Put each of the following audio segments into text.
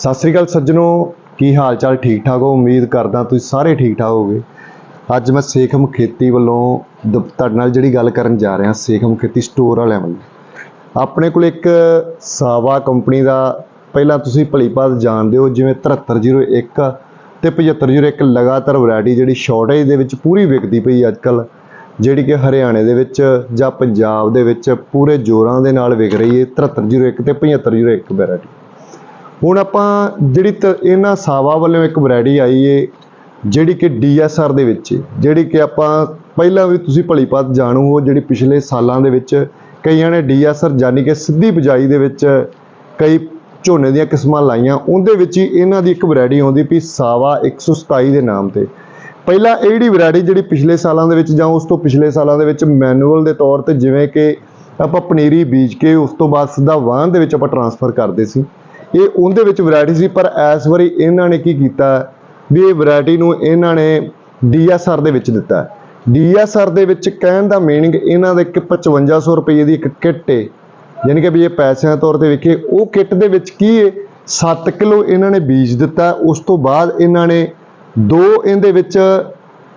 ਸਤਿ ਸ੍ਰੀ ਅਕਾਲ ਸੱਜਣੋ, ਕੀ ਹਾਲ ਚਾਲ ਠੀਕ ਠਾਕ ਹੋ? ਉਮੀਦ ਕਰਦਾ ਤੁਸੀਂ ਸਾਰੇ ਠੀਕ ਠਾਕ ਹੋਗੇ ਅੱਜ ਮੈਂ ਸੇਖਮ ਖੇਤੀ ਵੱਲੋਂ ਦ- ਤੁਹਾਡੇ ਨਾਲ ਜਿਹੜੀ ਗੱਲ ਕਰਨ ਜਾ ਰਿਹਾ ਸੇਖਮ ਖੇਤੀ ਸਟੋਰ ਵਾਲਿਆਂ ਵੱਲੋਂ। ਆਪਣੇ ਕੋਲ ਇੱਕ ਸਾਵਾ ਕੰਪਨੀ ਦਾ, ਪਹਿਲਾਂ ਤੁਸੀਂ ਭਲੀ ਭਾਤ ਜਾਣਦੇ ਹੋ, ਜਿਵੇਂ 7301 ਤੇ 7501 ਲਗਾਤਾਰ ਵੈਰਾਈਟੀ ਜਿਹੜੀ ਸ਼ਾਰਟੇਜ ਦੇ ਵਿੱਚ ਪੂਰੀ ਵਿਕਦੀ ਪਈ ਅੱਜ ਕੱਲ ਜਿਹੜੀ ਕਿ ਹਰਿਆਣੇ ਦੇ ਵਿੱਚ ਜਾਂ ਪੰਜਾਬ ਦੇ ਵਿੱਚ ਪੂਰੇ ਜ਼ੋਰਾਂ ਦੇ ਨਾਲ ਵਿਕ ਰਹੀ ਹੈ 7301 ਤੇ 7501 ਵੈਰਾਈਟੀ। ਹੁਣ ਆਪਾਂ ਜਿਹੜੀ ਤ- ਇਹਨਾਂ ਸਾਵਾ ਵੱਲੋਂ ਇੱਕ ਵੈਰਾਈਟੀ ਆਈ ਏ, ਜਿਹੜੀ ਕਿ ਡੀਐਸਆਰ ਦੇ ਵਿੱਚ ਜਿਹੜੀ ਕਿ ਆਪਾਂ ਪਹਿਲਾਂ ਵੀ ਤੁਸੀਂ ਭਲੀਪਾਤ ਜਾਣੂ ਹੋ, ਜਿਹੜੀ ਪਿਛਲੇ ਸਾਲਾਂ ਦੇ ਵਿੱਚ ਕਈਆਂ ਨੇ ਡੀਐਸਆਰ ਯਾਨੀ ਕਿ ਸਿੱਧੀ ਬਿਜਾਈ ਦੇ ਵਿੱਚ ਕਈ ਝੋਨੇ ਦੀਆਂ ਕਿਸਮਾਂ ਲਾਈਆਂ, ਉਹਦੇ ਵਿੱਚ ਹੀ ਇਹਨਾਂ ਦੀ ਇੱਕ ਵੈਰਾਈਟੀ ਆਉਂਦੀ ਵੀ ਸਾਵਾ 127 ਦੇ ਨਾਮ ਤੇ। ਪਹਿਲਾਂ ਇਹ ਜਿਹੜੀ ਵੈਰਾਈਟੀ ਜਿਹੜੀ ਪਿਛਲੇ ਸਾਲਾਂ ਦੇ ਵਿੱਚ ਜਾਂ ਉਸ ਤੋਂ ਪਿਛਲੇ ਸਾਲਾਂ ਦੇ ਵਿੱਚ ਮੈਨੂਅਲ ਦੇ ਤੌਰ ਤੇ ਜਿਵੇਂ ਕਿ ਆਪਾਂ ਪਨੀਰੀ ਬੀਜ ਕੇ ਉਸ ਤੋਂ ਬਾਅਦ ਸਿੱਧਾ ਵਾਹਨ ਦੇ ਵਿੱਚ ਆਪਾਂ ਟਰਾਂਸਫਰ ਕਰਦੇ ਸੀ ਇਹ ਉਹਦੇ ਵਿੱਚ ਵੈਰਾਈਟੀ ਸੀ, ਪਰ ਇਸ ਵਾਰੀ ਇਹਨਾਂ ਨੇ ਕੀ ਕੀਤਾ ਵੀ ਇਹ ਵੈਰਾਈਟੀ ਨੂੰ ਇਹਨਾਂ ਨੇ ਡੀਐਸਆਰ ਦੇ ਵਿੱਚ ਦਿੱਤਾ। ਡੀਐਸਆਰ ਦੇ ਵਿੱਚ ਕਹਿਣ ਦਾ ਮੀਨਿੰਗ ਇਹਨਾਂ ਦਾ ਇੱਕ 5500 ਰੁਪਏ ਦੀ ਇੱਕ ਕਿੱਟ ਏ। ਯਾਨੀ ਕਿ ਵੀ ਇਹ ਪੈਸਿਆਂ ਤੌਰ ਤੇ ਵੇਖੇ ਉਹ ਕਿੱਟ ਦੇ ਵਿੱਚ ਕੀ ਹੈ 7 ਕਿਲੋ ਇਹਨਾਂ ਨੇ ਬੀਜ ਦਿੱਤਾ, ਉਸ ਤੋਂ ਬਾਅਦ ਇਹਨਾਂ ਨੇ ਦੋ ਇਹਦੇ ਵਿੱਚ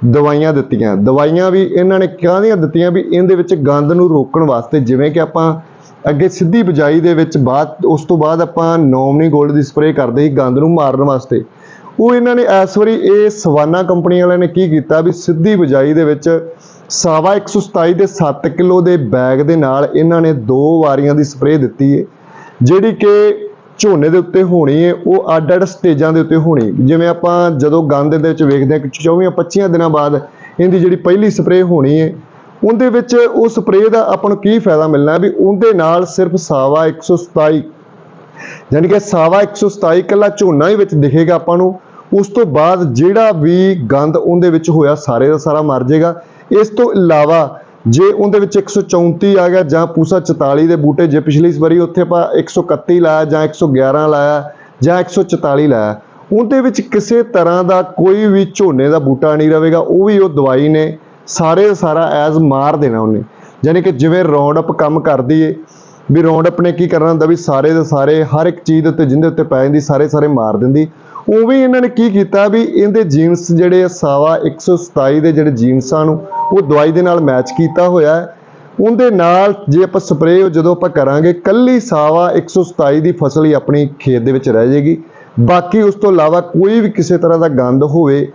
ਦਵਾਈਆਂ ਦਿੱਤੀਆਂ। ਦਵਾਈਆਂ ਵੀ ਇਹਨਾਂ ਨੇ ਕਾਹਦੀਆਂ ਦਿੱਤੀਆਂ? ਵੀ ਇਹਦੇ ਵਿੱਚ ਗੰਦ ਨੂੰ ਰੋਕਣ ਵਾਸਤੇ, ਜਿਵੇਂ ਕਿ ਆਪਾਂ ਅੱਗੇ ਸਿੱਧੀ ਬਿਜਾਈ ਦੇ ਵਿੱਚ ਬਾਅਦ, ਉਸ ਤੋਂ ਬਾਅਦ ਆਪਾਂ ਨੋਮਨੀ ਗੋਲਡ ਦੀ ਸਪਰੇਅ ਕਰਦੇ ਸੀ ਗੰਦ ਨੂੰ ਮਾਰਨ ਵਾਸਤੇ। ਉਹ ਇਹਨਾਂ ਨੇ ਇਸ ਵਾਰੀ ਇਹ ਸਵਾਨਾ ਕੰਪਨੀ ਵਾਲਿਆਂ ਨੇ ਕੀ ਕੀਤਾ ਵੀ ਸਿੱਧੀ ਬਿਜਾਈ ਦੇ ਵਿੱਚ ਸਾਵਾ 127 ਦੇ 7 ਕਿਲੋ ਦੇ ਬੈਗ ਦੇ ਨਾਲ ਇਹਨਾਂ ਨੇ ਦੋ ਵਾਰੀਆਂ ਦੀ ਸਪਰੇਅ ਦਿੱਤੀ ਹੈ ਜਿਹੜੀ ਕਿ ਝੋਨੇ ਦੇ ਉੱਤੇ ਹੋਣੀ ਹੈ ਉਹ ਅੱਡ ਅੱਡ ਸਟੇਜਾਂ ਦੇ ਉੱਤੇ ਹੋਣੀ। ਜਿਵੇਂ ਆਪਾਂ ਜਦੋਂ ਗੰਦ ਦੇ ਵਿੱਚ ਵੇਖਦੇ ਹਾਂ ਕਿ 24 25 ਦਿਨਾਂ ਬਾਅਦ ਇਹਦੀ ਜਿਹੜੀ ਪਹਿਲੀ ਸਪਰੇਅ ਹੋਣੀ ਹੈ ਉਹਦੇ ਵਿੱਚ ਉਹ ਸਪਰੇਅ ਦਾ ਆਪਾਂ ਨੂੰ ਕੀ ਫਾਇਦਾ ਮਿਲਣਾ ਵੀ ਉਹਦੇ ਨਾਲ ਸਿਰਫ ਸਾਵਾ 127 ਯਾਨੀ ਕਿ ਸਾਵਾ 127 ਕੱਲਾ ਝੋਨਾ ਹੀ ਵਿੱਚ ਦਿਖੇਗਾ ਆਪਾਂ ਨੂੰ, ਉਸ ਤੋਂ ਬਾਅਦ ਜਿਹੜਾ ਵੀ ਗੰਦ ਉਹਦੇ ਵਿੱਚ ਹੋਇਆ ਸਾਰੇ ਦਾ ਸਾਰਾ ਮਰ ਜਾਏਗਾ। ਇਸ ਤੋਂ ਇਲਾਵਾ ਜੇ ਉਹਦੇ ਵਿੱਚ 134 ਆ ਗਿਆ ਜਾਂ ਪੂਸਾ 44 ਦੇ ਬੂਟੇ, ਜੇ ਪਿਛਲੀ ਵਾਰੀ ਉੱਥੇ ਆਪਾਂ 131 ਲਾਇਆ ਜਾਂ 111 ਲਾਇਆ ਜਾਂ 144 ਲਾਇਆ, ਉਹਦੇ ਵਿੱਚ ਕਿਸੇ ਤਰ੍ਹਾਂ ਦਾ ਕੋਈ ਵੀ ਝੋਨੇ ਦਾ ਬੂਟਾ ਨਹੀਂ ਰਹੇਗਾ, ਉਹ ਵੀ ਉਹ ਦਵਾਈ ਨੇ। ਸਾਰੇ ਦਾ ਸਾਰਾ ਐਜ਼ ਮਾਰ ਦੇਣਾ ਉਹਨੇ। ਯਾਨੀ ਕਿ ਜਿਵੇਂ ਰੌਂਡ ਅਪ ਕੰਮ ਕਰਦੀ ਏ, ਵੀ ਰੌਂਡ ਅਪ ਨੇ ਕੀ ਕਰਨਾ ਹੁੰਦਾ ਵੀ ਸਾਰੇ ਦੇ ਸਾਰੇ ਹਰ ਇੱਕ ਚੀਜ਼ ਦੇ ਉੱਤੇ ਜਿੰਦੇ ਉੱਤੇ ਪੈ ਜਾਂਦੀ, ਸਾਰੇ ਸਾਰੇ ਮਾਰ ਦਿੰਦੀ। ਉਹ ਇਹਨਾਂ ਨੇ ਕੀ ਕੀਤਾ ਵੀ ਇਹਦੇ ਜੀਨਸ ਜਿਹੜੇ ਆ ਸਾਵਾ 127 ਦੇ ਜਿਹੜੇ ਜੀਨਸਾਂ ਨੂੰ, ਉਹ ਦਵਾਈ ਦੇ ਨਾਲ ਮੈਚ ਕੀਤਾ ਹੋਇਆ ਹੈ। ਉਹਦੇ ਨਾਲ ਜੇ ਆਪਾਂ ਸਪਰੇਅ ਜਦੋਂ ਆਪਾਂ ਕਰਾਂਗੇ, ਕੱਲੀ ਸਾਵਾ 127 ਦੀ ਫਸਲ ਹੀ ਆਪਣੀ ਖੇਤ ਦੇ ਵਿੱਚ ਰਹਿ ਜਾਏਗੀ ਬਾਕੀ ਉਸ ਤੋਂ ਇਲਾਵਾ ਕੋਈ ਵੀ ਕਿਸੇ ਤਰ੍ਹਾਂ ਦਾ ਗੰਦ ਹੋਵੇ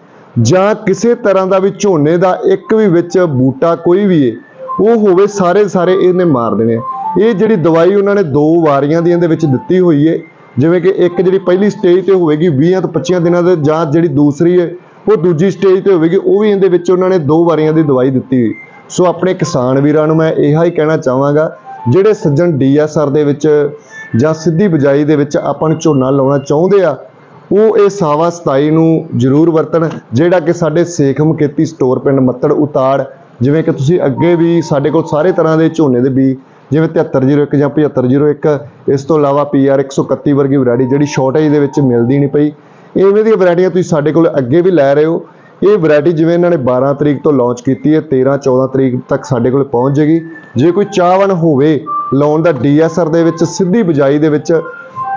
ਜਾਂ ਕਿਸੇ ਤਰ੍ਹਾਂ ਦਾ ਵੀ ਝੋਨੇ ਦਾ ਇੱਕ ਵੀ ਵਿੱਚ ਬੂਟਾ ਕੋਈ ਵੀ ਏ, ਉਹ ਹੋਵੇ ਸਾਰੇ ਸਾਰੇ ਇਹਨੇ ਮਾਰ ਦੇਣੇ ਆ। ਇਹ ਜਿਹੜੀ ਦਵਾਈ ਉਹਨਾਂ ਨੇ ਦੋ ਵਾਰੀਆਂ ਦੀ ਇਹਦੇ ਵਿੱਚ ਦਿੱਤੀ ਹੋਈ ਏ, ਜਿਵੇਂ ਕਿ ਇੱਕ ਜਿਹੜੀ ਪਹਿਲੀ ਸਟੇਜ ਤੇ ਹੋਵੇਗੀ 20 ਤੋਂ 25 ਦਿਨਾਂ ਦੇ ਜਾਂ ਜਿਹੜੀ ਦੂਸਰੀ ਏ, ਉਹ ਦੂਜੀ ਸਟੇਜ ਤੇ ਹੋਵੇਗੀ, ਉਹ ਵੀ ਇਹਦੇ ਵਿੱਚ ਉਹਨਾਂ ਨੇ ਦੋ ਵਾਰੀਆਂ ਦੀ ਦਵਾਈ ਦਿੱਤੀ ਹੋਈ ਸੋ ਆਪਣੇ ਕਿਸਾਨ ਵੀਰਾਂ ਨੂੰ ਮੈਂ ਇਹੋ ਹੀ ਕਹਿਣਾ ਚਾਹਾਂਗਾ, ਜਿਹੜੇ ਸੱਜਣ ਡੀਐਸਆਰ ਦੇ ਵਿੱਚ ਜਾਂ ਸਿੱਧੀ ਬਿਜਾਈ ਦੇ ਵਿੱਚ ਆਪਾਂ ਨੂੰ ਝੋਨਾ ਲਾਉਣਾ ਚਾਹੁੰਦੇ ਆ ਉਹ ਇਹ ਸਾਵਾ 27 ਨੂੰ ਜ਼ਰੂਰ ਵਰਤਣ, ਜਿਹੜਾ ਕਿ ਸਾਡੇ ਸੇਖਮ ਖੇਤੀ ਸਟੋਰ ਪਿੰਡ ਮੱਤੜ ਉਤਾੜ, ਜਿਵੇਂ ਕਿ ਤੁਸੀਂ ਅੱਗੇ ਵੀ ਸਾਡੇ ਕੋਲ ਸਾਰੇ ਤਰ੍ਹਾਂ ਦੇ ਝੋਨੇ ਦੇ ਬੀਜ, ਜਿਵੇਂ 7301 ਜਾਂ 7501 ਇਸ ਤੋਂ ਇਲਾਵਾ PR 131 ਵਰਗੀ ਵੈਰਾਈਟੀ ਜਿਹੜੀ ਸ਼ਾਰਟੇਜ ਦੇ ਵਿੱਚ ਮਿਲਦੀ ਨਹੀਂ ਪਈ। ਇਵੇਂ ਦੀਆਂ ਵੈਰਾਈਟੀਆਂ ਤੁਸੀਂ ਸਾਡੇ ਕੋਲ ਅੱਗੇ ਵੀ ਲੈ ਰਹੇ ਹੋ। ਇਹ ਵੈਰਾਈਟੀ ਜਿਵੇਂ ਇਹਨਾਂ ਨੇ 12 ਤਰੀਕ ਤੋਂ ਲਾਂਚ ਕੀਤੀ ਹੈ 13 14 ਤਰੀਕ ਤੱਕ ਸਾਡੇ ਕੋਲ ਪਹੁੰਚ ਜੇਗੀ। ਜੇ ਕੋਈ ਚਾਹਵਨ ਹੋਵੇ, ਲਾਉਣ ਦਾ ਡੀਐਸਆਰ ਦੇ ਵਿੱਚ ਸਿੱਧੀ ਬਿਜਾਈ ਦੇ ਵਿੱਚ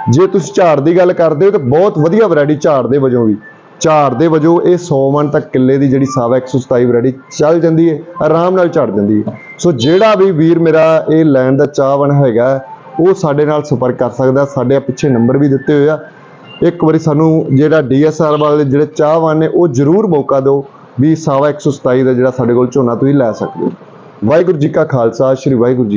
ਜੇ ਤੁਸੀਂ ਝਾੜ ਦੀ ਗੱਲ ਕਰਦੇ ਹੋ ਤਾਂ ਬਹੁਤ ਵਧੀਆ ਵੈਰਾਈਟੀ ਝਾੜ ਦੇ ਵਜੋਂ ਵੀ। ਝਾੜ ਦੇ ਵਜੋਂ ਇਹ 100 ਮਣ ਤੱਕ ਕਿੱਲੇ ਦੀ ਜਿਹੜੀ ਸਾਵਾ 127 ਵੈਰਾਈਟੀ ਚੱਲ ਜਾਂਦੀ ਹੈ, ਆਰਾਮ ਨਾਲ ਝੜ ਜਾਂਦੀ ਹੈ। ਸੋ ਜਿਹੜਾ ਵੀ ਵੀਰ ਮੇਰਾ ਇਹ ਲੈਣ ਦਾ ਚਾਹਵਨ ਹੈਗਾ, ਉਹ ਸਾਡੇ ਨਾਲ ਸੰਪਰਕ ਕਰ ਸਕਦਾ, ਸਾਡੇ ਪਿੱਛੇ ਨੰਬਰ ਵੀ ਦਿੱਤੇ ਹੋਏ ਆ। ਇੱਕ ਵਾਰੀ ਸਾਨੂੰ ਜਿਹੜਾ ਡੀਐਸਆਰ ਵਾਲੇ ਜਿਹੜੇ ਚਾਹਵਾਨ ਨੇ, ਉਹ ਜ਼ਰੂਰ ਮੌਕਾ ਦਿਓ ਵੀ ਸਾਵਾ 127 ਦਾ ਜਿਹੜਾ ਸਾਡੇ ਕੋਲ ਝੋਨਾ ਤੁਸੀਂ ਲੈ ਸਕਦੇ ਹੋ। ਵਾਹਿਗੁਰੂ ਜੀ ਕਾ ਖਾਲਸਾ, ਸ੍ਰੀ ਵਾਹਿਗੁਰੂ ਜੀ